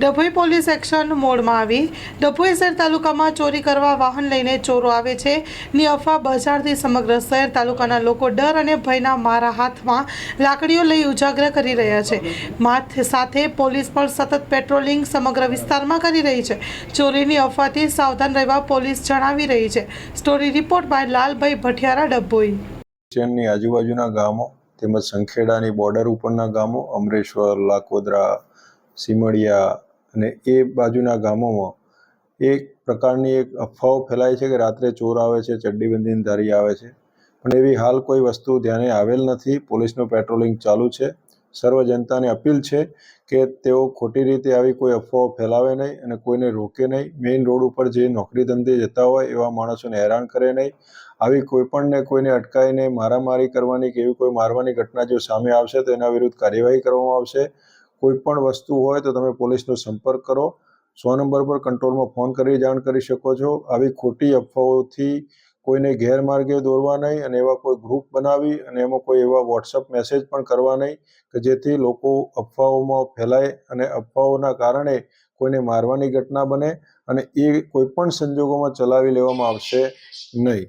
Dabhoi police action મોડમાં આવી. ડભોઈ શહેર તાલુકામાં ચોરી કરવા વાહન લઈને ચોરો આવે છે. ની અફવા બજારથી સમગ્ર શહેર તાલુકાના લોકો ડર અને ભયના મારા હાથમાં લાકડીઓ લઈ ઉજાગર કરી રહ્યા છે. માથ સાથે પોલીસ પણ સતત પેટ્રોલિંગ સમગ્ર વિસ્તારમાં કરી રહી છે. ચોરીની અફવાથી સાવધાન રહેવા પોલીસ જણાવી રહી છે. Story report by Lalbhai Bhathiyara, Dabhoi. જેમની આજુબાજુના ગામો તેમજ સંખેડાની બોર્ડર ઉપરના ગામો અમરેશ્વર લાકોદરા સીમડિયા અને એ બાજુના ગામોમાં એક પ્રકારની એક અફવાઓ ફેલાય છે કે રાત્રે ચોર આવે છે ચડ્ડી બંધીને ધારી આવે છે. પણ એવી હાલ કોઈ વસ્તુ ધ્યાને આવેલ નથી. પોલીસનું પેટ્રોલિંગ ચાલુ છે. સર્વ જનતાને અપીલ છે કે તેઓ ખોટી રીતે આવી કોઈ અફવાઓ ફેલાવે નહીં અને કોઈને રોકે નહીં. મેઇન રોડ ઉપર જે નોકરી ધંધે જતા હોય એવા માણસોને હેરાન કરે નહીં. આવી કોઈપણને કોઈને અટકાઈને મારામારી કરવાની કે એવી કોઈ મારવાની ઘટના જો સામે આવશે તો એના વિરુદ્ધ કાર્યવાહી કરવામાં આવશે. કોઈ પણ વસ્તુ હોય તો તમે પોલીસનો સંપર્ક કરો. સો નંબર પર કંટ્રોલમાં ફોન કરી જાણ કરી શકો છો. આવી ખોટી અફવાઓથી કોઈને ગેરમાર્ગે દોરવા નહીં અને એવા કોઈ ગ્રુપ બનાવી અને એમાં કોઈ એવા વોટ્સઅપ મેસેજ પણ કરવા નહીં કે જેથી લોકો અફવાઓમાં ફેલાય અને અફવાઓના કારણે કોઈને મારવાની ઘટના બને અને એ કોઈ પણ સંજોગોમાં ચલાવી લેવામાં આવશે નહીં.